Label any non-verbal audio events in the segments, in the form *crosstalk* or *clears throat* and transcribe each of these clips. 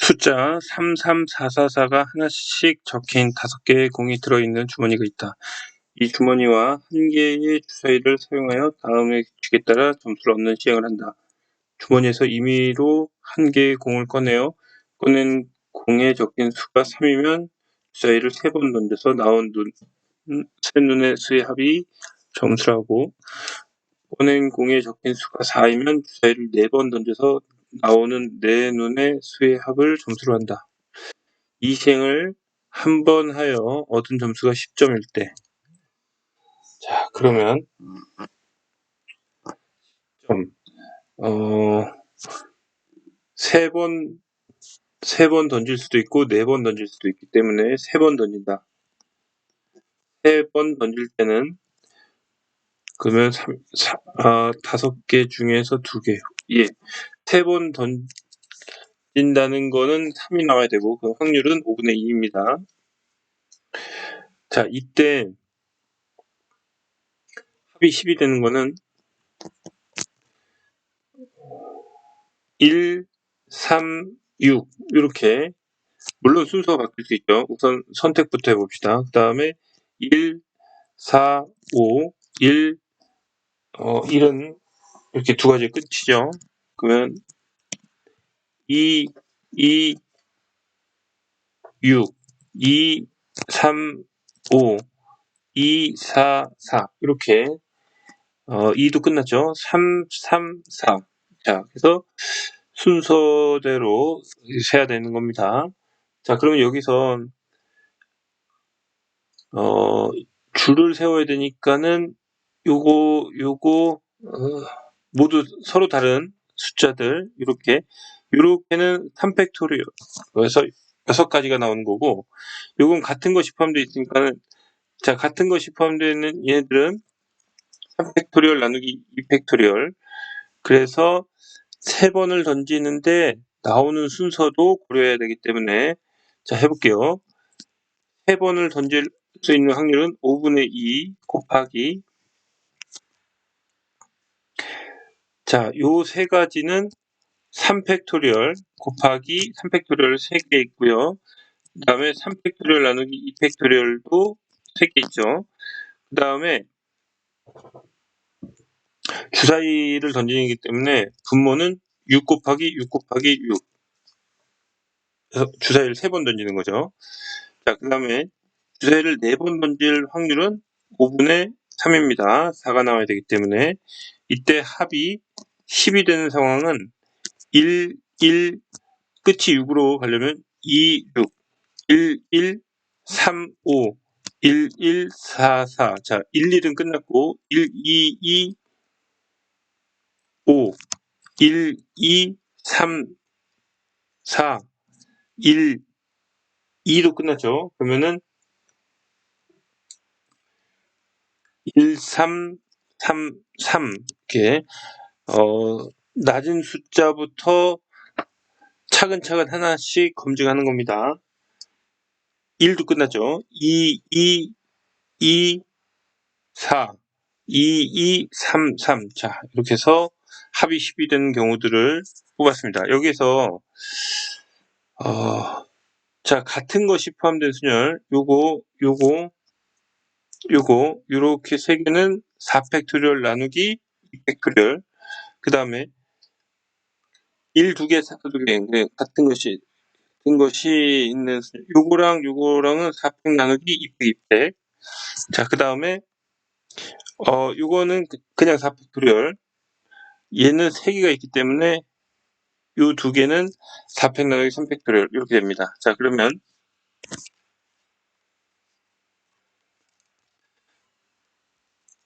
숫자 33444가 하나씩 적힌 다섯 개의 공이 들어있는 주머니가 있다. 이 주머니와 한 개의 주사위를 사용하여 다음의 규칙에 따라 점수를 얻는 시행을 한다. 주머니에서 임의로 한 개의 공을 꺼내어 꺼낸 공에 적힌 수가 3이면 주사위를 세번 던져서 나온 눈, 음, 세 눈의 수의 합이 점수라고 꺼낸 공에 적힌 수가 4이면 주사위를 네번 던져서 나오는 네 눈의 수의 합을 점수로 한다. 이 시행을 한 번 하여 얻은 점수가 10점일 때. 자, 그러면, 점, 어, 세 번, 세 번 던질 수도 있고, 네 번 던질 수도 있기 때문에 세 번 던진다. 세 번 던질 때는, 그러면 삼, 사, 아, 다섯 개 중에서 두 개. 예. 세 번 던진다는 거는 3이 나와야 되고, 그 확률은 5분의 2입니다. 자, 이때 합이 10이 되는 거는 1, 3, 6 이렇게 물론 순서가 바뀔 수 있죠. 우선 선택부터 해봅시다. 그 다음에 1, 4, 5, 1, 어, 1은 이렇게 두 가지 끝이죠. 그러면 2, 2, 6, 2, 3, 5, 2, 4, 4 이렇게 어, 2도 끝났죠. 3, 3, 4. 자, 그래서 순서대로 세야 되는 겁니다. 자, 그러면 여기서 어, 줄을 세워야 되니까는 요거 요거 어, 모두 서로 다른 숫자들 이렇게 요렇게는 3팩토리얼 그래서 여섯 가지가 나오는 거고 요건 같은 것이 포함되어 있으니까는 자 같은 것이 포함되어 있는 얘네들은 3팩토리얼 나누기 2팩토리얼. 그래서 세 번을 던지는데 나오는 순서도 고려해야 되기 때문에 자 해볼게요. 세 번을 던질 수 있는 확률은 5분의 2 곱하기 자, 요 세 가지는 3팩토리얼 곱하기 3팩토리얼 3개 있고요. 그 다음에 3팩토리얼 나누기 2팩토리얼도 3개 있죠. 그 다음에 주사위를 던지기 때문에 분모는 6 곱하기 6 곱하기 6 주사위를 3번 던지는 거죠. 자, 그 다음에 주사위를 4번 던질 확률은 5분의 3입니다. 4가 나와야 되기 때문에 이때 합이 10이 되는 상황은 1, 1, 끝이 6으로 가려면 2, 6, 1, 1, 3, 5, 1, 1, 4, 4. 자, 1, 1은 끝났고, 1, 2, 2, 5, 1, 2, 3, 4, 1, 2도 끝났죠. 그러면은 1, 3, 3, 3 이렇게 어, 낮은 숫자부터 차근차근 하나씩 검증하는 겁니다. 1도 끝났죠. 2, 2, 2, 4, 2, 2, 3, 3. 자, 이렇게 해서 합이 10이 되는 경우들을 뽑았습니다. 여기서 어, 자, 같은 것이 포함된 순열, 요거, 요거, 요거, 요렇게 세 개는 4팩토리얼 나누기 2팩토리얼. 그 다음에 1, 2개, 4, 2개, 같은 것이, 같은 것이 있는. 요거랑 요거랑은 4팩 나누기 2팩, 2팩. 자, 그 다음에, 어, 요거는 그- 그냥 4팩토리얼. 얘는 3개가 있기 때문에 요 두 개는 4팩 나누기 3팩토리얼. 이렇게 됩니다. 자, 그러면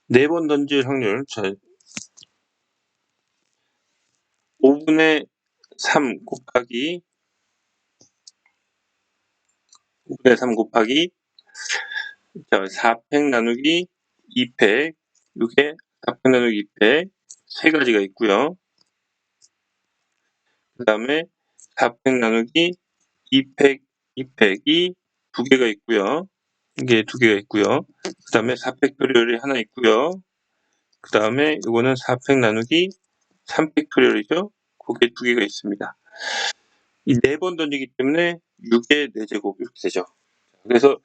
네 번 던질 확률. 자, 5분의 3 곱하기 5분의 3 곱하기 자, 4팩 나누기 2팩 이게 4팩 나누기 2팩 세 가지가 있고요. 그 다음에 4팩 나누기 2팩 2팩이 두 개가 있고요. 이게 두 개가 있고요. 그 다음에 4팩토리얼이 하나 있고요. 그 다음에 이거는 4팩 나누기 3팩토리얼이죠. 그게 두 개가 있습니다. 이 네 번 던지기 때문에 6의 4제곱 이렇게 되죠. 그래서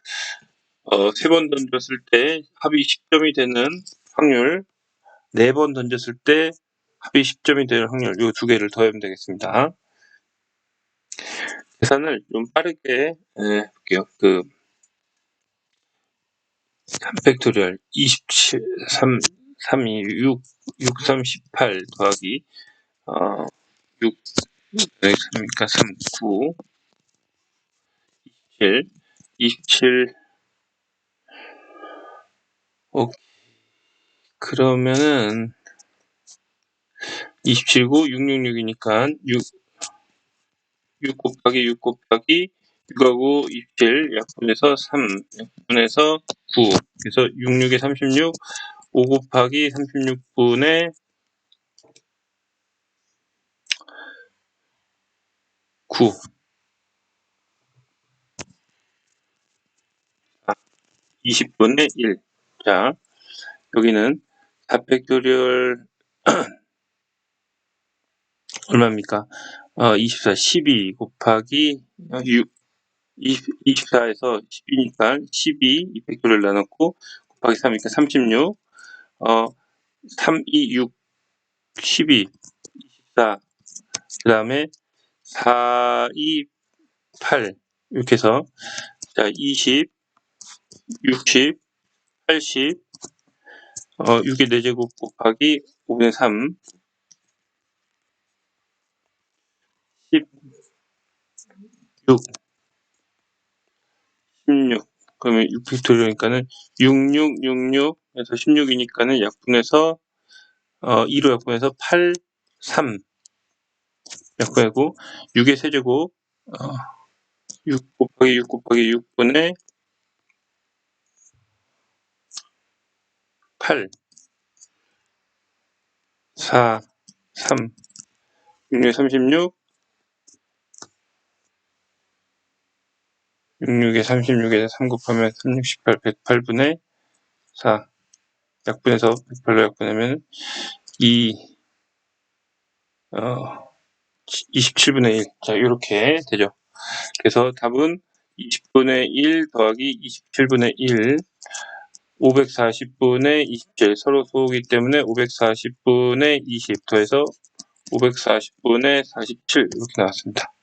어, 세 번 던졌을 때 합이 10점이 되는 확률, 네 번 던졌을 때 합이 10점이 되는 확률, 이 두 개를 더하면 되겠습니다. 계산을 좀 빠르게 예, 볼게요. 그 3팩토리얼 27, 3, 3, 2, 6, 6, 3, 18 더하기 어, 6, 여기 3이니까 3, 9, 27, 27 오, 그러면은 27, 9, 666이니까 6, 6 곱하기 6 곱하기 6하고 27 약분해서 3 약분해서 9 그래서 66에 36 5 곱하기 36분의 9 20분의 1. 자, 여기는 4팩토리얼 *clears throat* 얼마입니까? 어, 24, 12 곱하기 6, 20, 24에서 10이니까 12, 2팩토리얼 나눴고 곱하기 3이니까 36, 어, 3, 2, 6, 12, 24, 그 다음에 4, 2, 8 이렇게 해서 자 20, 60, 80, 어, 6의 4제곱 곱하기 5분의 3, 16, 16, 그러면 6팩토리얼이니까는 66, 66에서 16이니까는 약분해서 어, 2로 약분해서 8, 3 약분하고 6의 세제곱 어, 6 곱하기 6 곱하기 6분의 8 4 3 6에 36 66에 36에서 3 곱하면 3, 6, 18, 108분의 4 약분해서 108로 약분하면 2 어, 27분의 1. 자, 이렇게 되죠. 그래서 답은 20분의 1 더하기 27분의 1 540분의 27 서로 소호기 때문에 540분의 20 더해서 540분의 47 이렇게 나왔습니다.